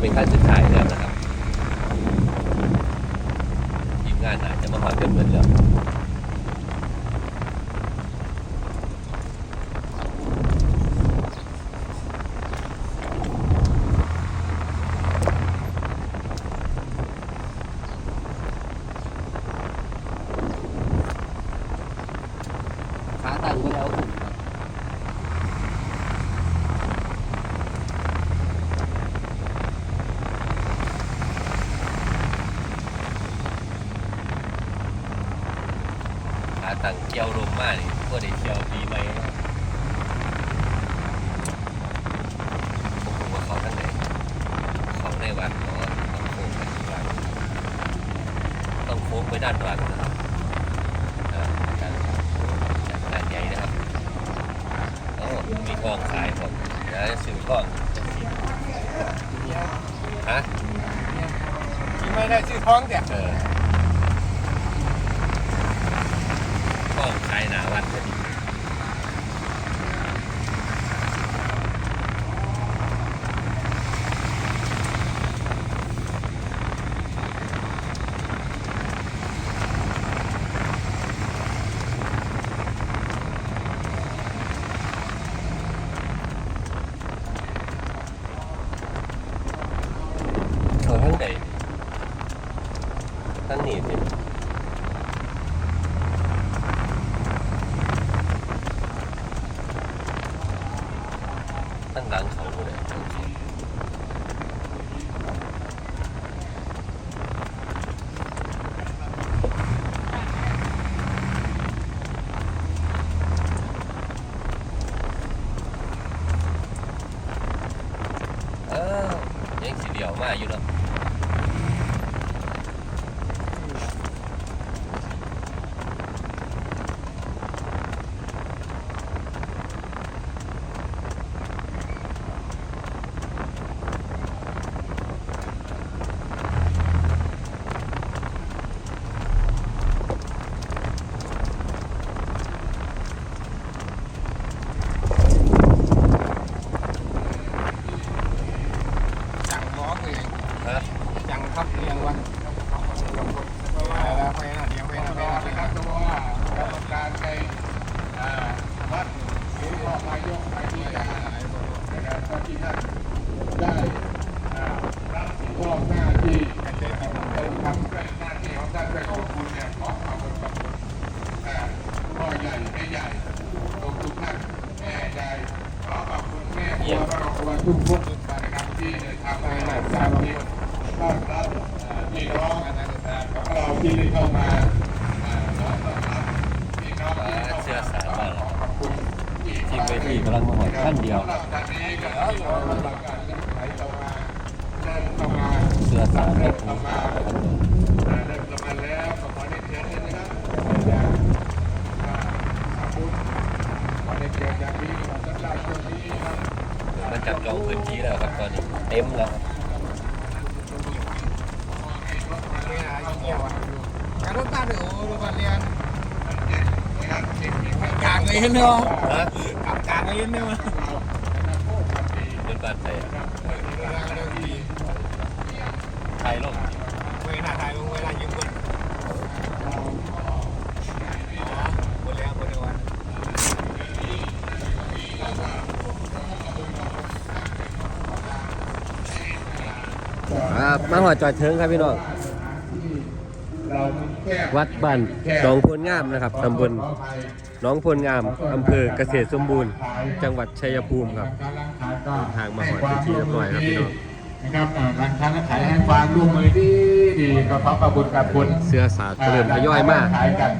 เป็นขั้นสุดท้ายแล้วนะครับทีมงานอาจจะมาหอดกันเหมือนเดิม ตังเกี่ยวรวมมากนี่ก็ได้เกี่ยวปีใหม่ผมว่าเขาทั้งไหนเขาในวันเขาต้องโค้งไปที่วันต้องโค้งไปด้านหลังนะครับด้านใหญ่นะครับโอ้มีกองขายผมเดี๋ยวซื้อกองฮะกินไม่ได้ซื้อท้องเดี๋ยวายนารัตพอดี ว่า ไปที่กำลังมาหอยขั้นเดียวเสื้อสามเมตรมันจับจองพื้นที่แล้วครับตอนนี้เต็มแล้วการรถตาเดือดรูปเรียนอยากเลยเนาะ เดินบ้านไทยไทยลงเวลาถ่ายลงเวลายิงคนอ๋อคนแล้วคนเดียววันครับมาหอดจอดเทิงครับพี่น้องวัดบ้านหนองพลงามนะครับตำบล นองพลงามอำเภอเกษตรสมบูรณ์ จังหวัดชัยภูมิครับทางมาหอดไปที่เรียบร้อยครับพี่น้องนะครับอ่าร้านค้าร้านขายให้ความร่วมมือดีดีก็ขอขอบคุณกับคุณเสื้อสาดเริ่มทยอยมากขายกัน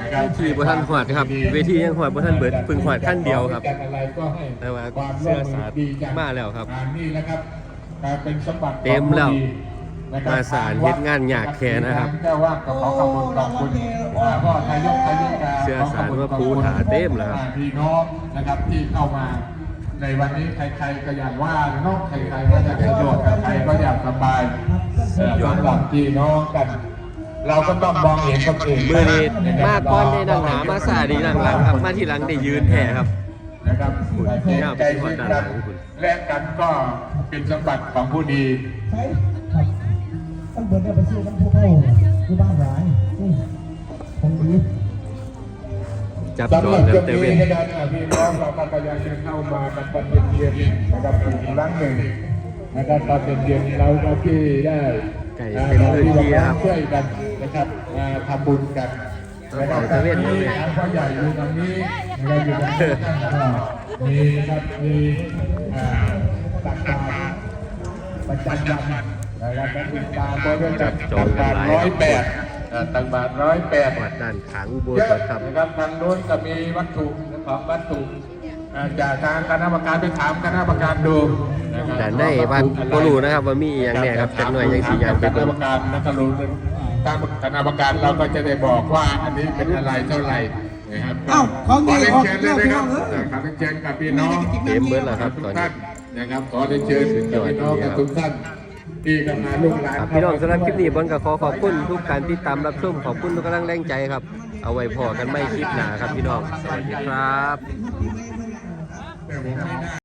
นะครับเวทีบ่ทันหอดครับ เวทียังหอดบ่ทันเบิดเพิ่งหอดขั้นเดียวครับอะไรก็ให้แต่ว่าความเสื้ร่วอมมืสาดดีจังมาแล้วครับงานนี้นะครับกลายเป็นสมบัติของเต็มแล้วผู้ดีนะครับ มาสารเฮ็ดงานยากแค่นะครับเจ้าว่าก็ขอขอบคุณขอบคุณอ่าพ่อทายกทายกาเสื้อสารว่าปูถาเต็มแล้วครับอ่าพี่น้องนะครับที่เข้ามา ในวันนี้ใครๆก็อยากว่าเนอกใครๆก็จะได้โยชน์ใครก็อยากสบายเอ่อสำหรับพี่น้องกันเราก็ต้องมองเห็นคนอื่นมือนี้มากก้อนได้นั่งหนามาสาดีนั่งหลังครับมาทีหลังได้ยืนแท้ครับนะครับยาวไปที่หัวด้านหลังคุณแลกกันก็เป็นสมบัติของผู้ดีใช่ครับ ตั้งเบิร์ดไปซื้อน้ำพุเข้าที่บ้านร้ายนี่ของดีจับสำจหอรันบแล้วจุดแต่นี้เว้นนะครับอ่าพี่น้องเราก็พยายามจะเข้ามากันตอนเย็นๆนะครับอีกครั้งหนึ่งนะครับตอนเย็นๆเราก็ที่ได้ไก่เป็นเพื้นที่ที่ครับช่วยกันนะครับมาทำบุญกันต้องเอาตะเวนมาเลยพ่อใหญ่อยู่ตรงนี้เราอยู่ตรงนี้ท่านก็มีครับมีอ่าตักบาตรประจำวัน นะครับตักบาตรก็จะจัดตักบาตรร้อยแปดอ่าตักบาตรร้อยแปดวัดด้านขางอุโบเยสอะถครับนะครับทางโน้นก็มีวัตถุของวัตถุอ่าจากทางคณะกรรมการไปถามคณะกรรมการดูนะครับแต่ในวัดบ่รู้นะครับว่ามีอีหยังแน่ครับจักหน่อยยังสิยางไปคณะเบิ่กงรรมการนะครับรู้ตามคณะกรรมการเราก็จะได้บอกว่าอันนี้เป็นอะไรเท่าไหร่นะครับเอ้าของดีขอเรียนออกเชิญเลยนะครับเออขอเรียนเชิญกับพี่น้องเต็มเบิดแล้วครับทุตกอนนี้ท่านนะครับขอเรียนเชิญกับพี่น้องกับทุกท่าน ที่กำลังลูกหลานครับพี่น้องสำหรับคลิปนี้บอลก็ขอขอบคุณทุกการติดตามรับชมขอบคุณทุกกำลังแรงใจครับ เอาไว้พอกันไม่คลิปหนาครับพี่น้องสวัสดีครับ